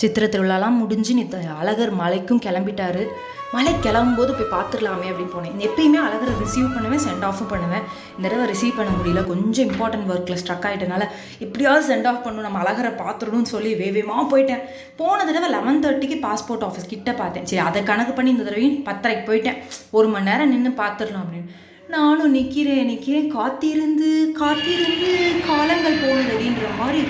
சித்திரை திருவிழாலாம் முடிஞ்சு நீ அழகர் மலைக்கும் கிளம்பிட்டாரு. மலை கிளம்பும்போது போய் பார்த்துடலாமே அப்படின்னு போனேன். எப்பயுமே அழகரை ரிசீவ் பண்ணுவேன் சென்ட் ஆஃபும் பண்ணுவேன். இந்த தடவை ரிசீவ் பண்ண முடியல. கொஞ்சம் இம்பார்ட்டன்ட் ஒர்க்கில் ஸ்ட்ரக் ஆகிட்டனால எப்படியாவது சென்ட் ஆஃப் பண்ணணும். நம்ம அழகரை பார்த்துடணும்னு சொல்லி வேகமாக போயிட்டேன். போன தடவை லெவன் தேர்ட்டிக்கு பாஸ்போர்ட் ஆஃபீஸ் கிட்டே பார்த்தேன். சரி அதை கணக்கு பண்ணி இந்த தடவையும் பத்தரைக்கு போயிட்டேன். ஒரு மணி நேரம் நின்று பார்த்துடலாம் அப்படின்னு. நானும் நிற்கிறேன் நிற்கிறேன் காத்திருந்து காத்திருந்து காலங்கள் போனதுன்ற மாதிரி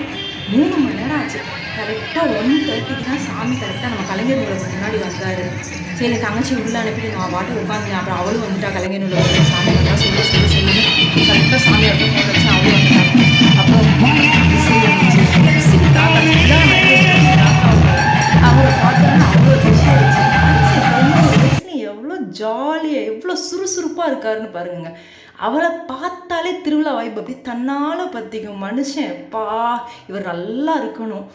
மூணு மணி நேரம் ஆச்சு. கரெக்டாக ஒன் தேர்ட்டிக்கு தான் சாமி கரெக்டாக நம்ம கலைஞர் நூலகம் முன்னாடி வந்தார். சரி என் தங்கச்சி உள்ளே அனுப்பிட்டு நான் பாட்டு உட்காந்து அப்புறம் அவளும் வந்துட்டா கலைஞர் நூலகம் சாமி வந்தா சொல்லி சொல்லி சொல்லி. கரெக்டாக சாமி அப்போ ஃபோன் வச்சு அவளும் ஜாலியாக எவ்வளோ சுறுசுறுப்பாக இருக்காருன்னு பாருங்க. அவளை பார்த்தாலே திருவிழா வாய்ப்பு அப்படி தன்னால் பற்றிக்கும் மனுஷன் பா இவர் நல்லா இருக்கணும்.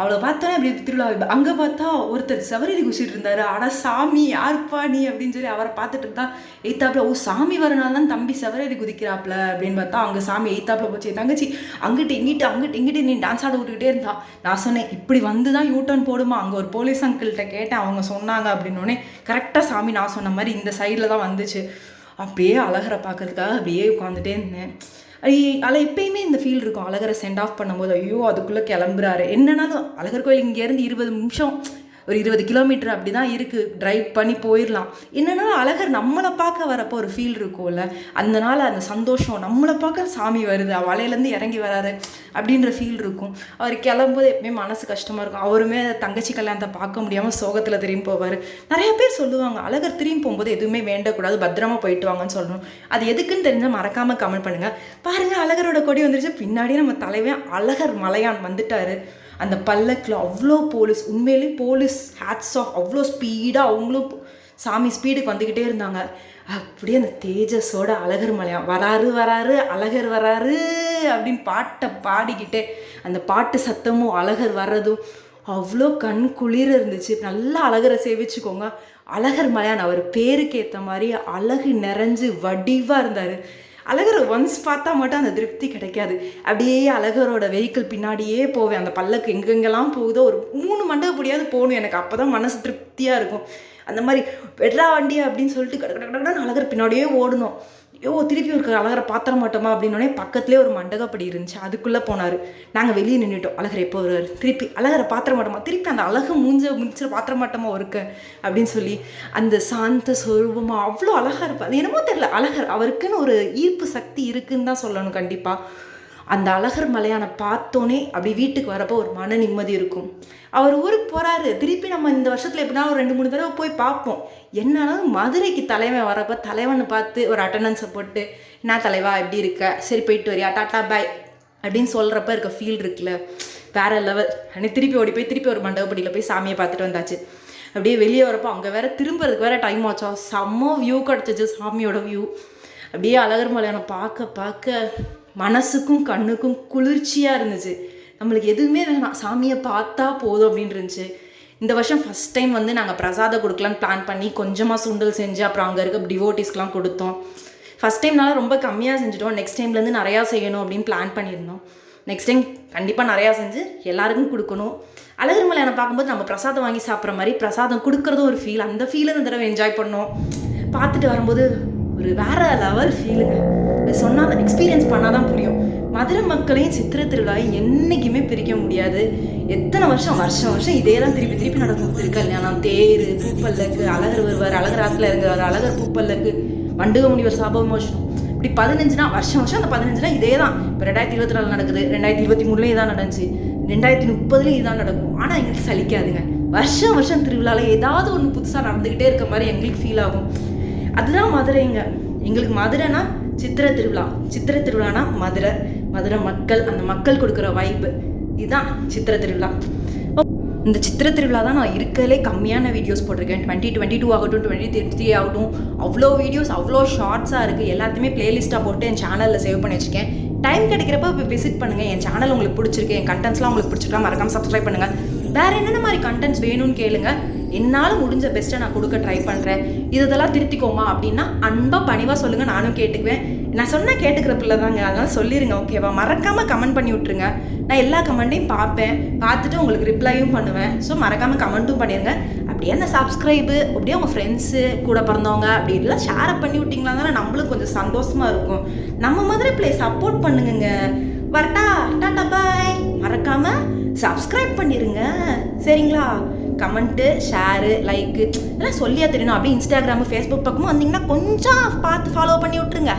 அவளை பார்த்தோன்னே அப்படி திருவிழா அங்கே பார்த்தா ஒருத்தர் செவரேறி குச்சிட்டு இருந்தாரு. அட சாமி யாருப்பா நீ அப்படின்னு சொல்லி அவரை பார்த்துட்டு இருந்தா. எய்த்தாப்புல ஓ சாமி வரனால தான் தம்பி செவரேறி குதிக்கிறாப்ல அப்படின்னு பார்த்தா அங்கே சாமி எய்த்தாப்புல போச்சு. என் தங்கச்சி அங்கிட்டு இங்கிட்டு அங்கிட்டு இங்கிட்டு நீ டான்ஸ் ஆட விட்டுக்கிட்டே இருந்தா. நான் சொன்னேன் இப்படி வந்து தான் யூ டர்ன் போடுமா? அங்கே ஒரு போலீஸ் அங்கிள்கிட்ட கேட்டேன். அவங்க சொன்னாங்க அப்படின்னோடனே கரெக்டாக சாமி நான் சொன்ன மாதிரி இந்த சைடில் தான் வந்துச்சு. அப்படியே அழகரை பார்க்கறதுக்காக அப்படியே உட்காந்துட்டே இருந்தேன். அதில் எப்பயுமே இந்த ஃபீல் இருக்கும். அழகரை சென்ட் ஆஃப் பண்ணும்போது ஐயோ அதுக்குள்ளே கிளம்புறாரு. என்னன்னாலும் அழகர் கோயில் இங்கேருந்து இருபது நிமிஷம். ஒரு இருபது கிலோமீட்டர் அப்படி தான் இருக்குது ட்ரைவ் பண்ணி போயிடலாம் என்னென்னா அழகர் நம்மளை பார்க்க வரப்போ ஒரு ஃபீல் இருக்கும்ல. அந்த நாள் அந்த சந்தோஷம் நம்மளை பார்க்க சாமி வருது. வலையிலேருந்து இறங்கி வராரு அப்படின்ற ஃபீல் இருக்கும். அவர் கிளம்பும்போது எப்பவுமே மனசு கஷ்டமாக இருக்கும். அவருமே தங்கச்சி கல்யாணத்தை பார்க்க முடியாமல் சோகத்தில் திரும்பி போவார். நிறைய பேர் சொல்லுவாங்க அழகர் திரும்பி போகும்போது எதுவுமே வேண்டக்கூடாது பத்திரமா போயிட்டு வாங்கன்னு சொல்லணும் அது எதுக்குன்னு தெரிஞ்சால் மறக்காமல் கமெண்ட் பண்ணுங்கள் பாருங்கள் அழகரோட கொடி வந்துருச்சு. பின்னாடியே நம்ம தலைவன் அழகர் மலையான் வந்துட்டாரு. அந்த பல்லக்கில் அவ்வளோ போலீஸ் உண்மையிலே போலீஸ் ஹேட்ஸ் ஆஃப் அவ்வளோ ஸ்பீடாக அவங்களும் சாமி ஸ்பீடுக்கு வந்துக்கிட்டே இருந்தாங்க. அப்படியே அந்த தேஜஸோட அழகர் மலையான் வராரு வராரு அழகர் வராரு அப்படின்னு பாட்டை பாடிக்கிட்டே அந்த பாட்டு சத்தமும் அழகர் வர்றதும் அவ்வளோ கண் குளிர இருந்துச்சு. நல்லா அழகரை சேவிச்சுக்கோங்க. அழகர் மலையான் அவர் பேருக்கு ஏற்ற மாதிரி அழகு நிறைஞ்சு வடிவாக இருந்தார். அழகர் ஒன்ஸ் பார்த்தா மட்டும் அந்த திருப்தி கிடைக்காது. அப்படியே அழகரோட வெஹிக்கிள் பின்னாடியே போவேன். அந்த பல்லக்கு எங்கெங்கெல்லாம் போகுதோ ஒரு மூணு மண்டபப்படியாவது போகணும். எனக்கு அப்போ தான் மனசு திருப்தியாக இருக்கும். அந்த மாதிரி வெட்ரா வண்டி அப்படின்னு சொல்லிட்டு கட கட கடன்னு அழகர் பின்னாடியே ஓடணும். ஐயோ திருப்பி ஒரு அழகரை பாத்திர மாட்டோமா அப்படின்னோடனே பக்கத்துலேயே ஒரு மண்டகப்படி இருந்துச்சு. அதுக்குள்ளே போனார். நாங்கள் வெளியே நின்றுட்டோம் அழகர் எப்போ வருவார்? திருப்பி அழகரை பாத்திர மாட்டோமா? திருப்பி அந்த அழகு மூஞ்ச முடிச்சு பாத்திர மாட்டோமா இருக்க அப்படின்னு சொல்லி அந்த சாந்த சொரூபமாக அவ்வளோ அழகாக இருப்பார். அது என்னமோ தெரியல. அழகர் அவருக்குன்னு ஒரு ஈர்ப்பு சக்தி இருக்குன்னு தான் சொல்லணும் கண்டிப்பாக அந்த அழகர் மலையான பார்த்தோன்னே அப்படி வீட்டுக்கு வரப்போ ஒரு மன நிம்மதி இருக்கும். அவர் ஊருக்கு போகிறாரு திருப்பி நம்ம இந்த வருஷத்தில் எப்படின்னா ஒரு ரெண்டு மூணு தடவை போய் பார்ப்போம். என்னன்னாலும் மதுரைக்கு தலைவன் வரப்போ தலைவனை பார்த்து ஒரு அட்டண்டன்ஸை போட்டு என்ன தலைவா எப்படி இருக்க? சரி போயிட்டு வரியா? டாட்டா பாய் அப்படின்னு சொல்கிறப்ப இருக்க ஃபீல் இருக்குல்ல. வேற லெவல் அன்னைக்கு திருப்பி ஓடி போய் திருப்பி ஒரு மண்டபப்படியில் போய் சாமியை பார்த்துட்டு வந்தாச்சு. அப்படியே வெளியே வரப்போ அங்கே வேற திரும்புறதுக்கு வேற டைம் ஆச்சா. செம்ம வியூ கிடச்சிச்சு சாமியோட வியூ அப்படியே அழகர் மலையான பார்க்க பார்க்க மனசுக்கும் கண்ணுக்கும் குளிர்ச்சியாக இருந்துச்சு. நம்மளுக்கு எதுவுமே வேணாம். சாமியை பார்த்தா போதும் அப்படின்னு இருந்துச்சு. இந்த வருஷம் ஃபஸ்ட் டைம் வந்து நாங்கள் பிரசாதம் கொடுக்கலான்னு பிளான் பண்ணி கொஞ்சமாக சுண்டல் செஞ்சு அப்புறம் அங்கே இருக்க டிவோட்டிஸ்க்கெலாம் கொடுத்தோம். ஃபஸ்ட் டைம்னால ரொம்ப கம்மியாக செஞ்சுட்டோம். நெக்ஸ்ட் டைம்லேருந்து நிறையா செய்யணும் அப்படின்னு பிளான் பண்ணியிருந்தோம். நெக்ஸ்ட் டைம் கண்டிப்பாக நிறையா செஞ்சு எல்லாருக்கும் கொடுக்கணும். அழகர் மலையானை பார்க்கும்போது நம்ம பிரசாதம் வாங்கி சாப்பிட்ற மாதிரி பிரசாதம் கொடுக்குறதும் ஒரு ஃபீல் அந்த ஃபீலை இந்த தடவை என்ஜாய் பண்ணோம். பார்த்துட்டு வரும்போது ஒரு வேற லெவல் ஃபீலுங்க சொன்னால் எக்ஸ்பீரியன்ஸ் பண்ணால் தான் புரியும். மதுரை மக்களையும் சித்திரை திருவிழாவை என்றைக்குமே பிரிக்க முடியாது. எத்தனை வருஷம்? வருஷம் வருஷம் இதே தான் திருப்பி திருப்பி நடக்கும். திருக்கல்யாணம் தேர் பூப்பல்லக்கு அழகர் வருவார் அழகர் ஆற்றுல இருக்கிறார் அழகர் பூப்பல்லக்கு வண்டுக முனிவர் சாபமோஷனம் இப்படி பதினஞ்சுனா வருஷம் வருஷம் அந்த பதினஞ்சுனா இதே தான் இப்போ ரெண்டாயிரத்தி இருபத்தி நாலு நடக்குது ரெண்டாயிரத்தி இருபத்தி மூணுலேயும் இதான் நடந்துச்சு ரெண்டாயிரத்தி முப்பதுலேயும் இதான் நடக்கும். ஆனால் எங்களுக்கு சலிக்காதுங்க. வருஷம் வருஷம் திருவிழாவில் ஏதாவது ஒன்று புதுசாக நடந்துக்கிட்டே இருக்க மாதிரி எங்களுக்கு ஃபீல் ஆகும். அதுதான் மதுரைங்க. எங்களுக்கு மதுரைனா சித்திரை திருவிழா. சித்திரை திருவிழானா மதுரை மதுரை மக்கள் அந்த மக்கள் கொடுக்குற வைப்பு இதுதான் சித்திர திருவிழா. இந்த சித்திரை திருவிழா தான் நான் இருக்கலே கம்மியான வீடியோஸ் போட்டிருக்கேன். டுவெண்ட்டி டுவெண்ட்டி டூ ஆகட்டும் டுவெண்ட்டி த்ரீ ஆகட்டும் அவ்வளோ வீடியோஸ் அவ்வளோ ஷார்ட்ஸாக இருக்குது எல்லாத்தையுமே பிளேலிஸ்ட்டாக போட்டு என் சேனலில் சேவ் பண்ணி வச்சுருக்கேன். டைம் கிடைக்கிறப்ப இப்போ விசிட் பண்ணுங்கள் என் சேனல் உங்களுக்கு பிடிச்சிருக்கு. என் கண்டென்ட்ஸ்லாம் உங்களுக்கு பிடிச்சிருக்கா மறக்காம சப்ஸ்கிரைப் பண்ணுங்கள் வேறு என்னென்ன மாதிரி கண்டென்ட்ஸ் வேணும்னு கேளுங்கள் என்னால் முடிஞ்ச பெஸ்ட்டை நான் கொடுக்க ட்ரை பண்ணுறேன் இது இதெல்லாம் திருத்திக்கோமா அப்படின்னா அன்பாக பணிவாக சொல்லுங்கள் நானும் கேட்டுக்குவேன். நான் சொன்னால் கேட்டுக்கிற பிள்ளை தாங்க. அதனால் சொல்லிடுங்க ஓகேவா மறக்காமல் கமெண்ட் பண்ணி விட்ருங்க நான் எல்லா கமெண்ட்டையும் பார்ப்பேன். பார்த்துட்டு உங்களுக்கு ரிப்ளையும் பண்ணுவேன். ஸோ மறக்காமல் கமெண்ட்டும் பண்ணிடுங்க அப்படியே அந்த சப்ஸ்கிரைபு அப்படியே உங்கள் ஃப்ரெண்ட்ஸு கூட பிறந்தவங்க அப்படி இதெல்லாம் ஷேர் பண்ணி விட்டிங்களா தானே நம்மளும் கொஞ்சம் சந்தோஷமாக இருக்கும். நம்ம மாதிரி பிள்ளை சப்போர்ட் பண்ணுங்க வரட்டா. Tata bye. மறக்காமல் சப்ஸ்கிரைப் பண்ணிடுங்க சரிங்களா? கமெண்ட்டு ஷேரு லைக்கு இதெல்லாம் சொல்லியா தெரியணும். அப்படியே இன்ஸ்டாகிராமு ஃபேஸ்புக் பக்கமும் வந்தீங்கன்னா கொஞ்சம் பார்த்து ஃபாலோ பண்ணி விட்ருங்க